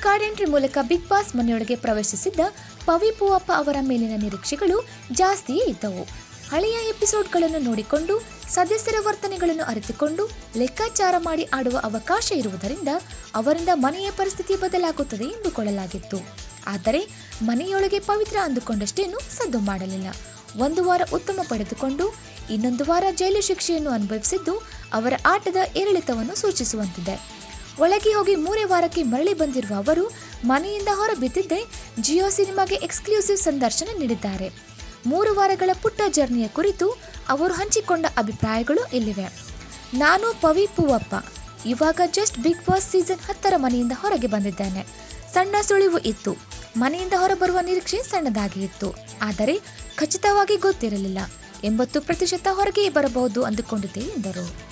Card entry ಮೂಲಕ big boss ಮನೆಯೊಳಗೆ ಪ್ರವೇಶಿಸಿದ್ದ ಪವಿ ಪೂವಪ್ಪ ಅವರ ಮೇಲಿನ ನಿರೀಕ್ಷೆಗಳು ಜಾಸ್ತಿಯೇ ಇದ್ದವು. ಹಳೆಯ ಎಪಿಸೋಡ್ಗಳನ್ನು ನೋಡಿಕೊಂಡು, ಸದಸ್ಯರ ವರ್ತನೆಗಳನ್ನು ಅರಿತುಕೊಂಡು, ಲೆಕ್ಕಾಚಾರ ಮಾಡಿ ಆಡುವ ಅವಕಾಶ ಇರುವುದರಿಂದ ಅವರಿಂದ ಮನೆಯ ಪರಿಸ್ಥಿತಿ ಬದಲಾಗುತ್ತದೆ ಎಂದುಕೊಳ್ಳಲಾಗಿತ್ತು. ಆದರೆ ಮನೆಯೊಳಗೆ ಪವಿತ್ರ ಅಂದುಕೊಂಡಷ್ಟೇನು ಸದ್ದು ಮಾಡಲಿಲ್ಲ. ಒಂದು ವಾರ ಉತ್ತಮ ಪಡೆದುಕೊಂಡು, ಇನ್ನೊಂದು ವಾರ ಜೈಲು ಶಿಕ್ಷೆಯನ್ನು ಅನುಭವಿಸಿದ್ದು ಅವರ ಆಟದ ಏರಿಳಿತವನ್ನು ಸೂಚಿಸುವಂತಿದೆ. ಒಳಗೆ ಹೋಗಿ ಮೂರೇ ವಾರಕ್ಕೆ ಮರಳಿ ಬಂದಿರುವ ಅವರು ಮನೆಯಿಂದ ಹೊರಬಿದ್ದಿದ್ದೇ ಜಿಯೋ ಸಿನಿಮಾಗೆ ಎಕ್ಸ್ಕ್ಲೂಸಿವ್ ಸಂದರ್ಶನ ನೀಡಿದ್ದಾರೆ. ಮೂರು ವಾರಗಳ ಪುಟ್ಟ ಜರ್ನಿಯ ಕುರಿತು ಅವರು ಹಂಚಿಕೊಂಡ ಅಭಿಪ್ರಾಯಗಳು ಇಲ್ಲಿವೆ. ನಾನು ಪವಿ ಪೂವಪ್ಪ. ಇವಾಗ ಜಸ್ಟ್ ಬಿಗ್ ಬಾಸ್ ಸೀಸನ್ ಹತ್ತರ ಮನೆಯಿಂದ ಹೊರಗೆ ಬಂದಿದ್ದೇನೆ. ಸಣ್ಣ ಸುಳಿವು ಇತ್ತು. ಮನೆಯಿಂದ ಹೊರಬರುವ ನಿರೀಕ್ಷೆ ಸಣ್ಣದಾಗಿ ಇತ್ತು. ಆದರೆ ಖಚಿತವಾಗಿ ಗೊತ್ತಿರಲಿಲ್ಲ. ಎಂಬತ್ತು ಪ್ರತಿಶತ ಹೊರಗೆ ಬರಬಹುದು ಅಂದುಕೊಂಡಿದ್ದೆ ಎಂದರು.